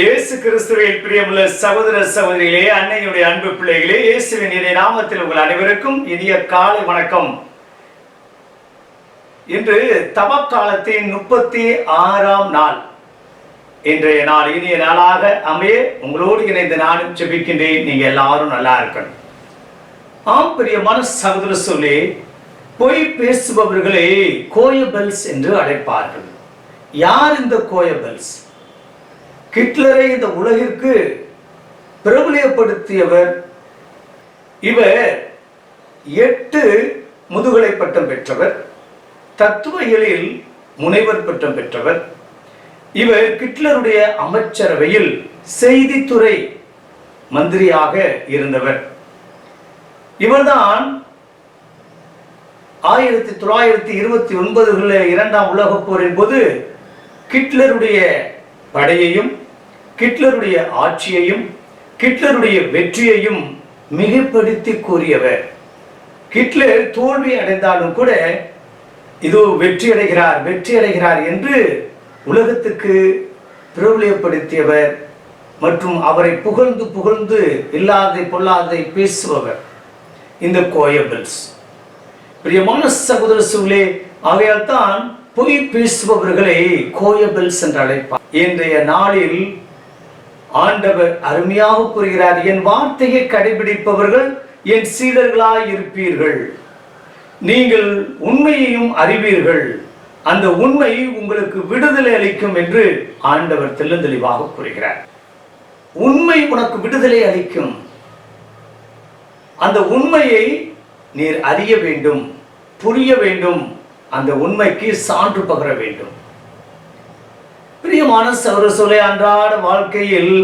இயேசு கிறிஸ்துவில் பிரியமுள்ள சகோதர சகோதரிகளே அன்னையுடைய அன்பு பிள்ளைகளே இயேசுவின் இறை நாமத்தில் உங்கள் அனைவருக்கும் இனிய காலை வணக்கம். இன்று தவக்காலத்தின் முப்பத்தி ஆறாம் நாள். இன்றைய நாள் இனிய நாளாக அமைய உங்களோடு இணைந்து நானும் செபிக்கின்றேன் நீங்க எல்லாரும் நல்லா இருக்கணும். ஆம் பிரியமான சகோதர சொல்லி பொய் பேசுபவர்களை கோயபல்ஸ் என்று அழைப்பார்கள். யார் இந்த கோயபெல்ஸ்? ஹிட்லரை இந்த உலகிற்கு பிரபலியப்படுத்தியவர் இவர் எட்டு முதுகலை பட்டம் பெற்றவர் தத்துவயியலில் முனைவர் பட்டம் பெற்றவர். இவர் ஹிட்லருடைய அமைச்சரவையில் செய்தித்துறை மந்திரியாக இருந்தவர். இவர்தான் ஆயிரத்தி தொள்ளாயிரத்தி இருபத்தி ஒன்பதுகளில் இரண்டாம் உலகப் போரின் போது ஹிட்லருடைய படையையும் ஹிட்லருடைய ஆட்சியையும் ஹிட்லருடைய வெற்றியையும் மிகப்படுத்தி கூறியவர். ஹிட்லர் தோல்வி அடைந்தாலும் கூட இதோ வெற்றி அடைகிறார் வெற்றி அடைகிறார் என்று உலகத்துக்கு பிரபலியப்படுத்தியவர் மற்றும் அவரை புகழ்ந்து புகழ்ந்து இல்லாதை பொல்லாதை பேசுபவர். இந்த கோயபிள்ஸ் பிரியமான சகோதர சூழலே ஆகையால் தான் பொய் பேசுபவர்களை கோயபிள்ஸ் என்று அழைப்பார். இன்றைய நாளில் ஆண்டவர் அருமையாக கூறுகிறார் என் வார்த்தையை கடைபிடிப்பவர்கள் என் சீடர்களாய் இருப்பீர்கள். நீங்கள் உண்மையையும் அறிவீர்கள். அந்த உண்மை உங்களுக்கு விடுதலை அளிக்கும் என்று ஆண்டவர் தெளிவாக கூறுகிறார். உண்மை உனக்கு விடுதலை அளிக்கும். அந்த உண்மையை நீர் அறிய வேண்டும் புரிய வேண்டும். அந்த உண்மைக்கு சான்று பகர வேண்டும். பிரியமான சௌர அன்றாட வாழ்க்கையில்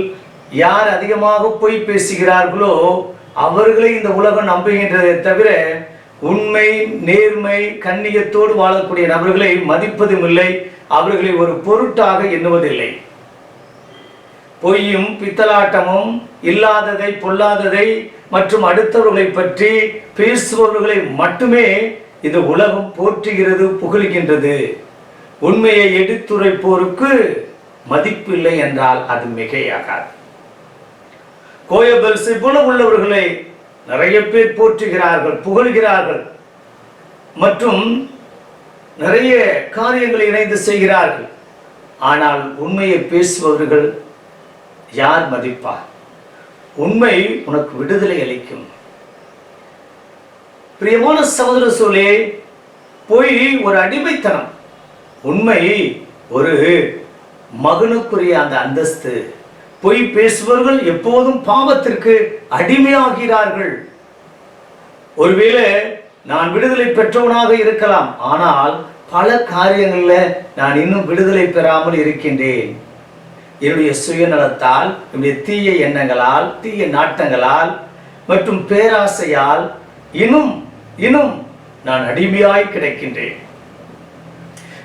யார் அதிகமாக பொய் பேசுகிறார்களோ அவர்களை இந்த உலகம் நம்புகின்றதை தவிர உண்மை நேர்மை கண்ணியத்தோடு வாழக்கூடிய நபர்களை மதிப்பதும் இல்லை. அவர்களை ஒரு பொருட்டாக எண்ணுவதில்லை. பொய்யும் பித்தலாட்டமும் இல்லாததை பொல்லாததை மற்றும் அடுத்தவர்களை பற்றி பேசுபவர்களை மட்டுமே இந்த உலகம் போற்றுகிறது புகழ்கின்றது. உண்மையை எடுத்துரைப்போருக்கு மதிப்பு இல்லை என்றால் அது மிகையாகாது. கோயபல்ஸை போல உள்ளவர்களை நிறைய பேர் போற்றுகிறார்கள் புகழ்கிறார்கள். மற்றும் நிறைய காரியங்களை இணைந்து செய்கிறார்கள். ஆனால் உண்மையை பேசுபவர்கள் யார் மதிப்பார்? உண்மை உனக்கு விடுதலை அளிக்கும். பிரியமான சகோதர சோழே பொய் ஒரு அடிமைத்தனம். உண்மை ஒரு மகனுக்குரிய அந்த அந்தஸ்து. பொய் பேசுபவர்கள் எப்போதும் பாவத்திற்கு அடிமையாகிறார்கள். ஒருவேளை நான் விடுதலை பெற்றவனாக இருக்கலாம் ஆனால் பல காரியங்களில் நான் இன்னும் விடுதலை பெறாமல் இருக்கின்றேன். என்னுடைய சுயநலத்தால் என்னுடைய தீய எண்ணங்களால் தீய நாட்டங்களால் மற்றும் பேராசையால் இன்னும் இன்னும் நான் அடிமையாய் கிடைக்கின்றேன்.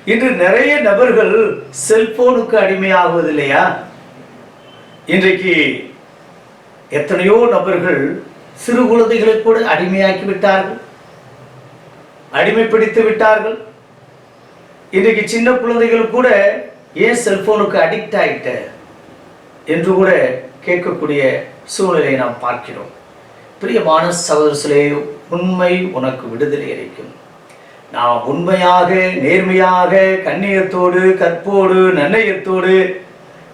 இன்று நிறைய நபர்கள் செல்போனுக்கு அடிமையாகுவது இல்லையா? இன்றைக்கு எத்தனையோ நபர்கள் சிறு குழந்தைகளை கூட அடிமையாக்கி விட்டார்கள். அடிமைப்படுத்தி விட்டார்கள். இன்றைக்கு சின்ன குழந்தைகள் கூட ஏன் செல்போனுக்கு அடிக்ட் ஆயிட்ட என்று கூட கேட்கக்கூடிய சூழ்நிலையை நாம் பார்க்கிறோம். பிரியமான சகோதரர்களையும் உண்மை உனக்கு விடுதலை அளிக்கும். நாம் உண்மையாக நேர்மையாக கண்ணியத்தோடு கற்போடு நன்னயத்தோடு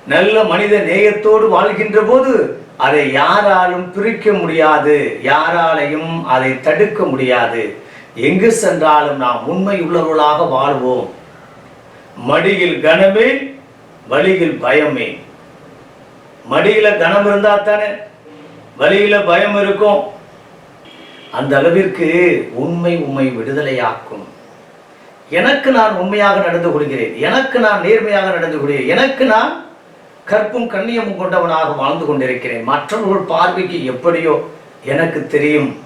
நல்ல மனித நேயத்தோடு வாழ்கின்ற போது அதை யாராலும் பிரிக்க முடியாது. யாராலையும் அதை தடுக்க முடியாது. எங்கு சென்றாலும் நாம் உண்மை உள்ளவர்களாக வாழ்வோம். மடியில் கனமே வழியில் பயமே. மடியில கனம் இருந்தா தானே? வழியில பயம் இருக்கும். அந்த அளவிற்கு உண்மை உண்மை விடுதலையாக்கும். எனக்கு நான் உண்மையாக நடந்து கொள்கிறேன். எனக்கு நான் நேர்மையாக நடந்து கொள்கிறேன். எனக்கு நான் கற்பும் கண்ணியமும் கொண்டவனாக வாழ்ந்து கொண்டிருக்கிறேன். மற்றவர்கள் பார்வைக்கு எப்படியோ எனக்கு தெரியும்.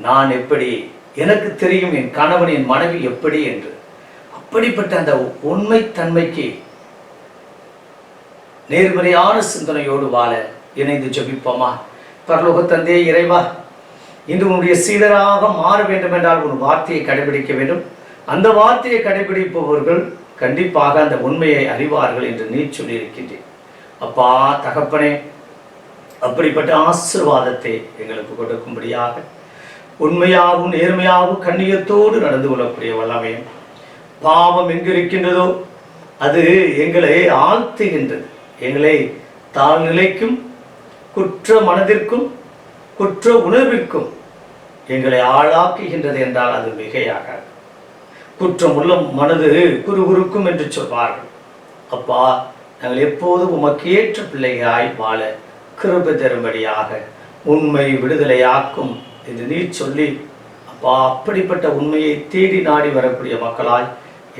நான் எப்படி? எனக்கு தெரியும் என் கணவன் என் மனைவி எப்படி என்று. அப்படிப்பட்ட அந்த உண்மைத்தன்மைக்கு நேர்மறையான சிந்தனையோடு வாழ இணைந்து ஜபிப்போமா? பரலோக தந்தையே இறைவா இன்று உன்னுடைய சீடராக மாற வேண்டும் என்றால் உன் வார்த்தையை கடைபிடிக்க வேண்டும். அந்த வார்த்தையை கடைபிடிப்பவர்கள் கண்டிப்பாக அந்த உண்மையை அறிவார்கள் என்று நீ சொல்லியிருக்கின்றேன். அப்பா தகப்பனே அப்படிப்பட்ட ஆசீர்வாதத்தை எங்களுக்கு கொடுக்கும்படியாக உண்மையாகவும் நேர்மையாகவும் கண்ணியத்தோடு நடந்து கொள்ளக்கூடிய வல்லமையும் பாவம் எங்கு இருக்கின்றதோ அது எங்களை ஆழ்த்துகின்றது. எங்களை தாழ்நிலைக்கும் குற்ற மனதிற்கும் குற்ற உணர்விற்கும் எங்களை ஆளாக்குகின்றது என்றால் அது மிகையாகாது. குற்றம் உள்ள மனது குறுகுறுக்கும் என்று சொல்வார்கள். அப்பா நாங்கள் எப்போது உமக்கு ஏற்ற பிள்ளைகளாய் வாழ கிருபை தரும்படியாக உண்மை விடுதலையாக்கும் என்று நீர் சொல்லி அப்பா அப்படிப்பட்ட உண்மையை தேடி நாடி வரக்கூடிய மக்களாய்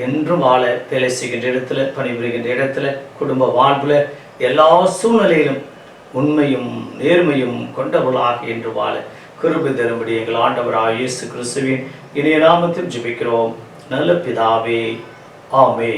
என்றும் வாழ வேலை செய்கின்ற இடத்துல பணிபுரிகின்ற இடத்துல குடும்ப வாழ்வில் எல்லா சூழ்நிலையிலும் உண்மையும் நேர்மையும் கொண்டவர்களாக என்று வாழ கிருபை தரும்படி எங்கள் ஆண்டவராக இயேசு கிறிஸ்துவின் இணைய நாமத்தில் ஜெபிக்கிறோம். நல்ல பிதாவே ஆமே